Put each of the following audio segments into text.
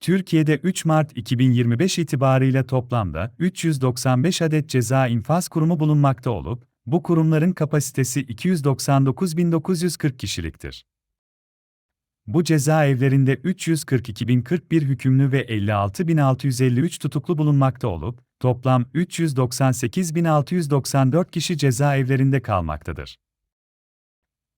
Türkiye'de 3 Mart 2025 itibarıyla toplamda 395 adet ceza infaz kurumu bulunmakta olup, bu kurumların kapasitesi 299.940 kişiliktir. Bu cezaevlerinde 342.041 hükümlü ve 56.653 tutuklu bulunmakta olup, toplam 398.694 kişi cezaevlerinde kalmaktadır.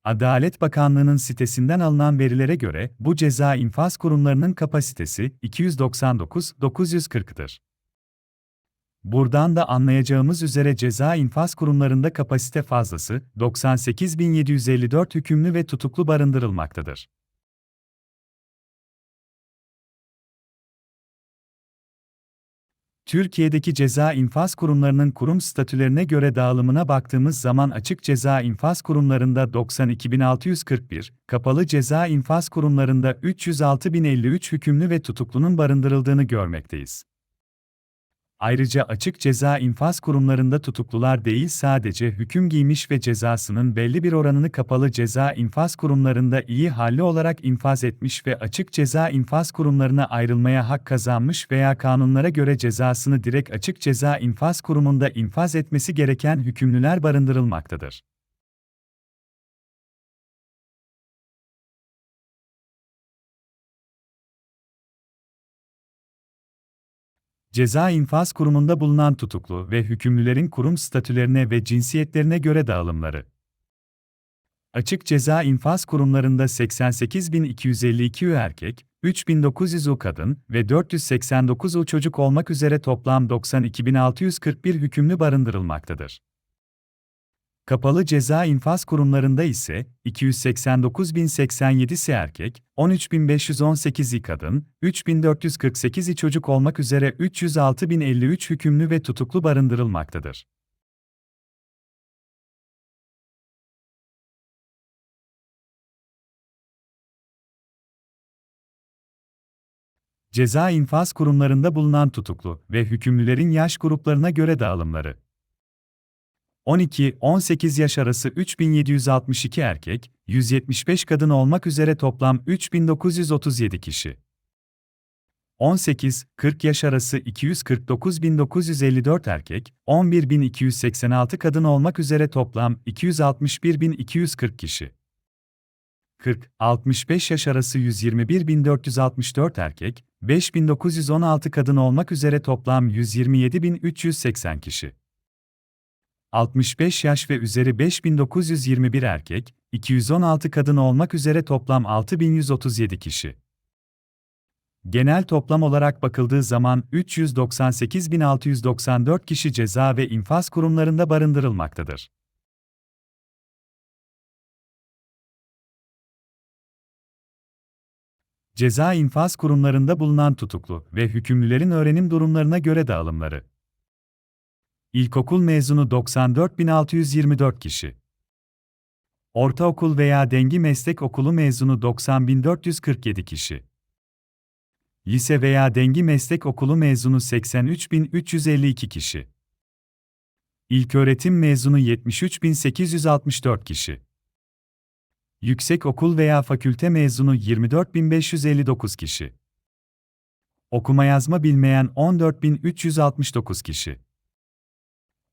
Adalet Bakanlığı'nın sitesinden alınan verilere göre bu ceza infaz kurumlarının kapasitesi 299.940'dır. Buradan da anlayacağımız üzere ceza infaz kurumlarında kapasite fazlası 98.754 hükümlü ve tutuklu barındırılmaktadır. Türkiye'deki ceza infaz kurumlarının kurum statülerine göre dağılımına baktığımız zaman açık ceza infaz kurumlarında 92.641, kapalı ceza infaz kurumlarında 306.053 hükümlü ve tutuklunun barındırıldığını görmekteyiz. Ayrıca açık ceza infaz kurumlarında tutuklular değil sadece hüküm giymiş ve cezasının belli bir oranını kapalı ceza infaz kurumlarında iyi halli olarak infaz etmiş ve açık ceza infaz kurumlarına ayrılmaya hak kazanmış veya kanunlara göre cezasını direkt açık ceza infaz kurumunda infaz etmesi gereken hükümlüler barındırılmaktadır. Ceza infaz kurumunda bulunan tutuklu ve hükümlülerin kurum statülerine ve cinsiyetlerine göre dağılımları. Açık ceza infaz kurumlarında 88.252 üye erkek, 3.900 u kadın ve 489 u çocuk olmak üzere toplam 92.641 hükümlü barındırılmaktadır. Kapalı ceza infaz kurumlarında ise 289.087'si erkek, 13.518'i kadın, 3.448'i çocuk olmak üzere 306.053 hükümlü ve tutuklu barındırılmaktadır. Ceza infaz kurumlarında bulunan tutuklu ve hükümlülerin yaş gruplarına göre dağılımları 12-18 yaş arası 3762 erkek, 175 kadın olmak üzere toplam 3937 kişi. 18-40 yaş arası 249.954 erkek, 11.286 kadın olmak üzere toplam 261.240 kişi. 40-65 yaş arası 121.464 erkek, 5.916 kadın olmak üzere toplam 127.380 kişi. 65 yaş ve üzeri 5921 erkek, 216 kadın olmak üzere toplam 6137 kişi. Genel toplam olarak bakıldığı zaman 398.694 kişi ceza ve infaz kurumlarında barındırılmaktadır. Ceza infaz kurumlarında bulunan tutuklu ve hükümlülerin öğrenim durumlarına göre dağılımları. İlkokul mezunu 94.624 kişi. Ortaokul veya dengi meslek okulu mezunu 90.447 kişi. Lise veya dengi meslek okulu mezunu 83.352 kişi. İlköğretim mezunu 73.864 kişi. Yüksek okul veya fakülte mezunu 24.559 kişi. Okuma yazma bilmeyen 14.369 kişi.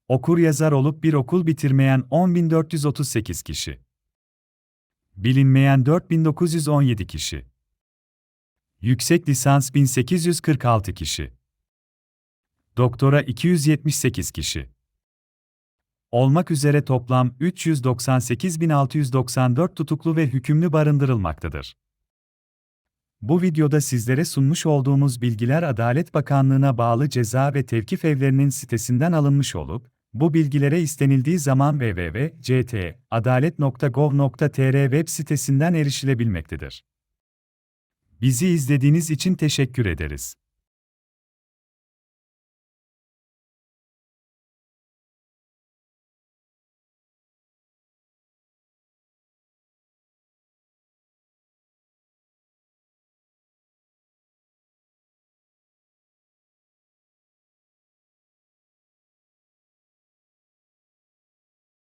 Okur yazar olup bir okul bitirmeyen 10.438 kişi. Bilinmeyen 4.917 kişi. Yüksek lisans 1846 kişi. Doktora 278 kişi. Olmak üzere toplam 398.694 tutuklu ve hükümlü barındırılmaktadır. Bu videoda sizlere sunmuş olduğumuz bilgiler Adalet Bakanlığı'na bağlı ceza ve tevkif evlerinin sitesinden alınmış olup, bu bilgilere istenildiği zaman www.adalet.gov.tr web sitesinden erişilebilmektedir. Bizi izlediğiniz için teşekkür ederiz.